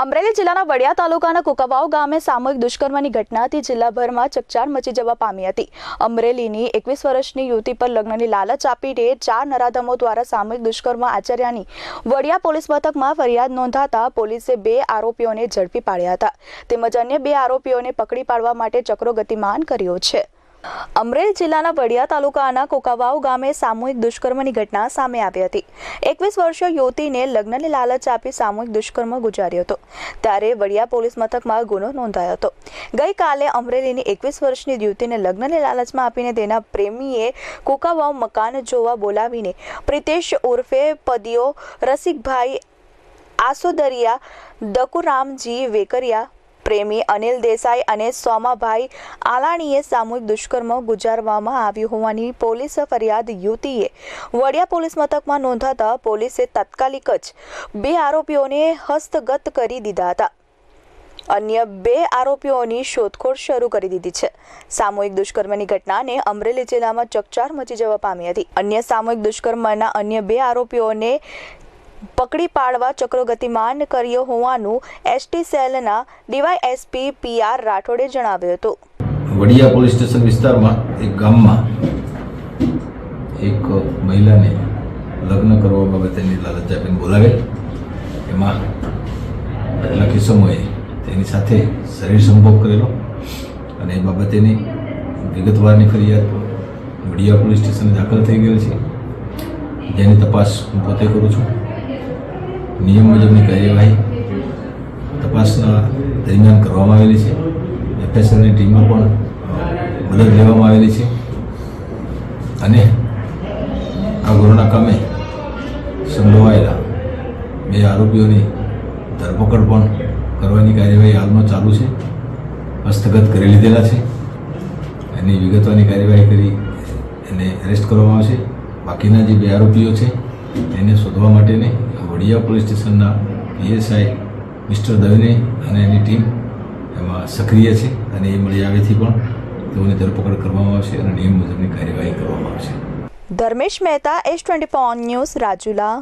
અમરેલી જિલ્લાના વડિયા તાલુકાના કુકવાવ ગામે સામૂહિક દુષ્કર્મની ઘટનાથી જિલ્લાભરમાં ચકચાર મચી જવા પામી હતી. અમરેલીની એકવીસ વર્ષની યુવતી પર લગ્નની લાલચ આપીને ચાર નરાધમો દ્વારા સામૂહિક દુષ્કર્મ આચર્યાની વડિયા પોલીસ મથકમાં ફરિયાદ નોંધાતા પોલીસે બે આરોપીઓને ઝડપી પાડ્યા હતા. તેમજ અન્ય બે આરોપીઓને પકડી પાડવા માટે ચક્રો ગતિમાન કર્યો છે. અમરેલી જિલ્લાના વડિયા તાલુકાના કોકાવાવ ગામે સામૂહિક દુષ્કર્મની ઘટના સામે આવી હતી. એકવીસ વર્ષીય યુવતીને લગ્નની લાલચ આપી સામૂહિક દુષ્કર્મ ગુજાર્યો હતો. ત્યારે વડિયા પોલીસ મથકમાં ગુનો નોંધાયો હતો. ગઈકાલે અમરેલીની એકવીસ વર્ષની યુવતીને લગ્નની લાલચમાં આપીને તેના પ્રેમીએ કોકાવાવ મકાન જોવા બોલાવીને પ્રિતેશ ઉર્ફે પદિયો, રસિકભાઈ આસોદરિયા, દકુરામજી વેકરિયા પ્રેમી અનિલ દેસાઈ અને સોમાભાઈ આલાણીએ સામૂહિક દુષ્કર્મ ગુજારવામાં આવ્યું હોવાની પોલીસ ફરિયાદ યુવતીએ વડિયા પોલીસ મથકમાં નોંધાતા પોલીસે તાત્કાલિક જ બે આરોપીઓને હસ્તગત કરી દીધા હતા. અન્ય બે આરોપીઓની શોધખોળ શરૂ કરી દીધી છે. સામૂહિક દુષ્કર્મની ઘટનાને અમરેલી જિલ્લામાં ચકચાર મચી જવા પામી હતી. અન્ય સામૂહિક દુષ્કર્મના અન્ય બે આરોપીઓને પકડી પાડવા ચક્રો ગતિમાન કર્યો હોવાનું એસટી સેલના ડીવાયએસપી પીઆર રાઠોડે જણાવ્યું હતું. વડિયા પોલીસ સ્ટેશન વિસ્તારમાં એક ગામમાં એક મહિલાને લગ્ન કરવા બાબતેની લાલચ આપીને બોલાવેલ. એમાં કેટલાક કિસ્સોમાં તેની સાથે શરીર સંભોગ કરેલો અને એ બાબતેની વિગતવારની ફરિયાદ વડિયા પોલીસ સ્ટેશને દાખલ થઈ ગયેલ છે. જેની તપાસ હું પોતે કરું છું. નિયમ મુજબની કાર્યવાહી તપાસના દરમિયાન કરવામાં આવેલી છે. એફએસએલની ટીમમાં પણ મદદ લેવામાં આવેલી છે. અને આ ગુનાના કામે સંડોવાયેલા બે આરોપીઓની ધરપકડ પણ કરવાની કાર્યવાહી હાલમાં ચાલુ છે. હસ્તગત કરી લીધેલા છે. એની વિગતવાની કાર્યવાહી કરી એને એરેસ્ટ કરવામાં આવશે. બાકીના જે બે આરોપીઓ છે, એને શોધવા માટેને વડિયા પોલીસ સ્ટેશનના પીએસઆઈ મિસ્ટર દવેને અને એની ટીમ એમાં સક્રિય છે અને એ મળી આવેથી પણ તેઓની ધરપકડ કરવામાં આવશે અને નિયમ મુજબની કાર્યવાહી કરવામાં આવશે. Dharmesh Mehta S twenty news Rajula.